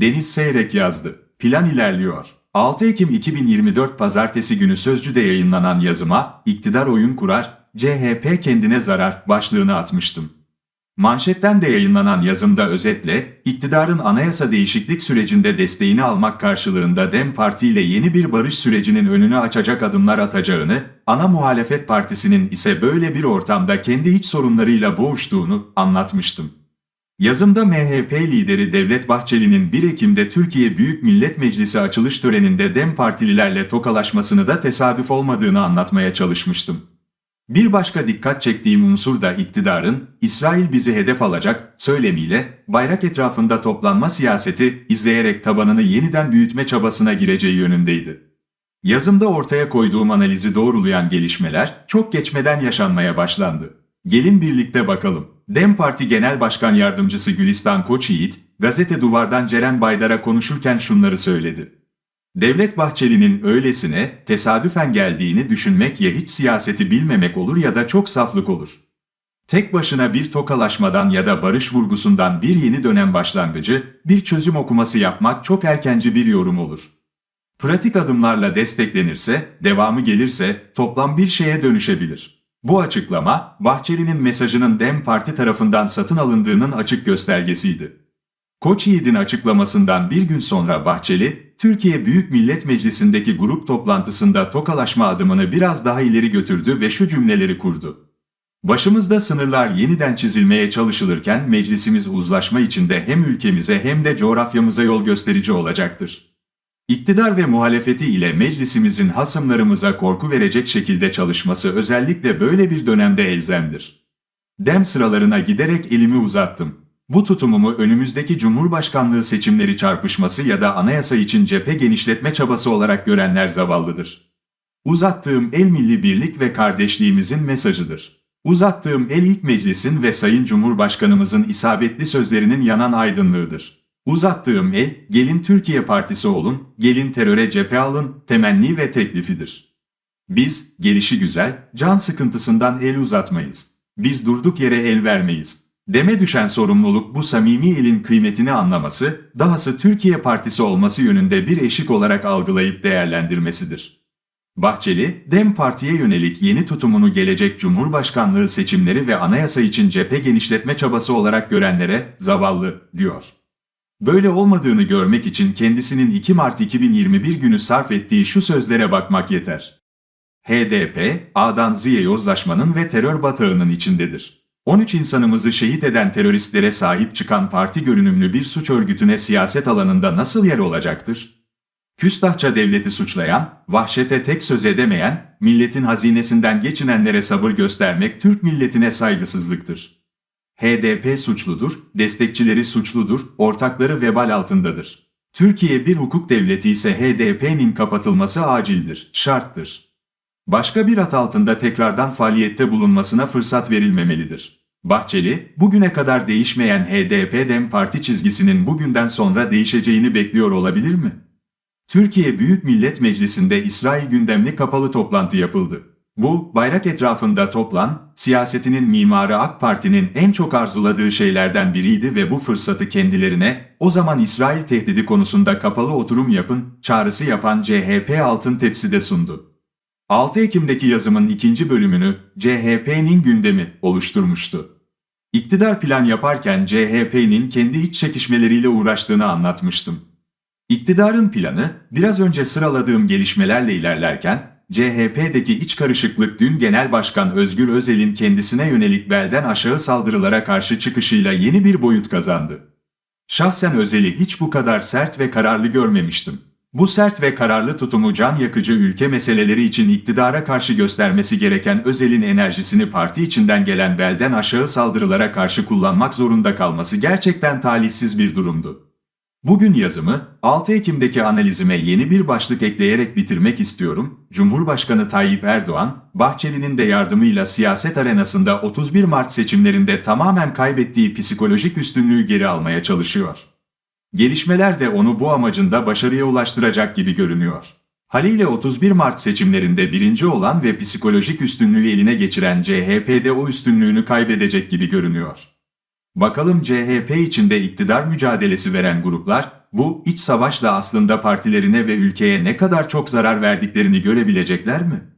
Deniz Seyrek yazdı. Plan ilerliyor. 6 Ekim 2024 Pazartesi günü Sözcü'de yayınlanan yazıma iktidar oyun kurar, CHP kendine zarar başlığını atmıştım. Manşetten de yayınlanan yazımda özetle, iktidarın anayasa değişiklik sürecinde desteğini almak karşılığında DEM Parti ile yeni bir barış sürecinin önünü açacak adımlar atacağını, ana muhalefet partisinin ise böyle bir ortamda kendi iç sorunlarıyla boğuştuğunu anlatmıştım. Yazımda MHP lideri Devlet Bahçeli'nin 1 Ekim'de Türkiye Büyük Millet Meclisi açılış töreninde DEM partililerle tokalaşmasını da tesadüf olmadığını anlatmaya çalışmıştım. Bir başka dikkat çektiğim unsur da iktidarın, İsrail bizi hedef alacak söylemiyle bayrak etrafında toplanma siyaseti izleyerek tabanını yeniden büyütme çabasına gireceği yönündeydi. Yazımda ortaya koyduğum analizi doğrulayan gelişmeler çok geçmeden yaşanmaya başlandı. Gelin birlikte bakalım. DEM Parti Genel Başkan Yardımcısı Gülistan Koçyiğit, gazete Duvar'dan Ceren Baydar'a konuşurken şunları söyledi. Devlet Bahçeli'nin öylesine tesadüfen geldiğini düşünmek ya hiç siyaseti bilmemek olur ya da çok saflık olur. Tek başına bir tokalaşmadan ya da barış vurgusundan bir yeni dönem başlangıcı, bir çözüm okuması yapmak çok erkenci bir yorum olur. Pratik adımlarla desteklenirse, devamı gelirse toplam bir şeye dönüşebilir. Bu açıklama, Bahçeli'nin mesajının DEM Parti tarafından satın alındığının açık göstergesiydi. Koç Yiğit'in açıklamasından bir gün sonra Bahçeli, Türkiye Büyük Millet Meclisi'ndeki grup toplantısında tokalaşma adımını biraz daha ileri götürdü ve şu cümleleri kurdu. Başımızda sınırlar yeniden çizilmeye çalışılırken meclisimiz uzlaşma içinde hem ülkemize hem de coğrafyamıza yol gösterici olacaktır. İktidar ve muhalefeti ile meclisimizin hasımlarımıza korku verecek şekilde çalışması özellikle böyle bir dönemde elzemdir. Dem sıralarına giderek elimi uzattım. Bu tutumumu önümüzdeki Cumhurbaşkanlığı seçimleri çarpışması ya da anayasa için cephe genişletme çabası olarak görenler zavallıdır. Uzattığım el milli birlik ve kardeşliğimizin mesajıdır. Uzattığım el ilk meclisin ve Sayın Cumhurbaşkanımızın isabetli sözlerinin yanan aydınlığıdır. Uzattığım el, gelin Türkiye Partisi olun, gelin teröre cephe alın, temenni ve teklifidir. Biz, gelişi güzel, can sıkıntısından el uzatmayız. Biz durduk yere el vermeyiz. Deme düşen sorumluluk bu samimi elin kıymetini anlaması, dahası Türkiye Partisi olması yönünde bir eşik olarak algılayıp değerlendirmesidir. Bahçeli, DEM Parti'ye yönelik yeni tutumunu gelecek Cumhurbaşkanlığı seçimleri ve anayasa için cephe genişletme çabası olarak görenlere zavallı diyor. Böyle olmadığını görmek için kendisinin 2 Mart 2021 günü sarf ettiği şu sözlere bakmak yeter. HDP, A'dan Z'ye yozlaşmanın ve terör batağının içindedir. 13 insanımızı şehit eden teröristlere sahip çıkan parti görünümlü bir suç örgütüne siyaset alanında nasıl yer olacaktır? Küstahça devleti suçlayan, vahşete tek söz edemeyen, milletin hazinesinden geçinenlere sabır göstermek Türk milletine saygısızlıktır. HDP suçludur, destekçileri suçludur, ortakları vebal altındadır. Türkiye bir hukuk devleti ise HDP'nin kapatılması acildir, şarttır. Başka bir at altında tekrardan faaliyette bulunmasına fırsat verilmemelidir. Bahçeli, bugüne kadar değişmeyen HDP-DEM parti çizgisinin bugünden sonra değişeceğini bekliyor olabilir mi? Türkiye Büyük Millet Meclisi'nde İsrail gündemli kapalı toplantı yapıldı. Bu, bayrak etrafında toplan, siyasetinin mimarı AK Parti'nin en çok arzuladığı şeylerden biriydi ve bu fırsatı kendilerine, o zaman İsrail tehdidi konusunda kapalı oturum yapın, çağrısı yapan CHP altın tepside sundu. 6 Ekim'deki yazımın ikinci bölümünü CHP'nin gündemi oluşturmuştu. İktidar plan yaparken CHP'nin kendi iç çekişmeleriyle uğraştığını anlatmıştım. İktidarın planı, biraz önce sıraladığım gelişmelerle ilerlerken, CHP'deki iç karışıklık dün Genel Başkan Özgür Özel'in kendisine yönelik belden aşağı saldırılara karşı çıkışıyla yeni bir boyut kazandı. Şahsen Özel'i hiç bu kadar sert ve kararlı görmemiştim. Bu sert ve kararlı tutumu can yakıcı ülke meseleleri için iktidara karşı göstermesi gereken Özel'in enerjisini parti içinden gelen belden aşağı saldırılara karşı kullanmak zorunda kalması gerçekten talihsiz bir durumdu. Bugün yazımı 6 Ekim'deki analizime yeni bir başlık ekleyerek bitirmek istiyorum. Cumhurbaşkanı Tayyip Erdoğan, Bahçeli'nin de yardımıyla siyaset arenasında 31 Mart seçimlerinde tamamen kaybettiği psikolojik üstünlüğü geri almaya çalışıyor. Gelişmeler de onu bu amacında başarıya ulaştıracak gibi görünüyor. Haliyle 31 Mart seçimlerinde birinci olan ve psikolojik üstünlüğü eline geçiren CHP'de o üstünlüğünü kaybedecek gibi görünüyor. Bakalım CHP içinde iktidar mücadelesi veren gruplar bu iç savaşla aslında partilerine ve ülkeye ne kadar çok zarar verdiklerini görebilecekler mi?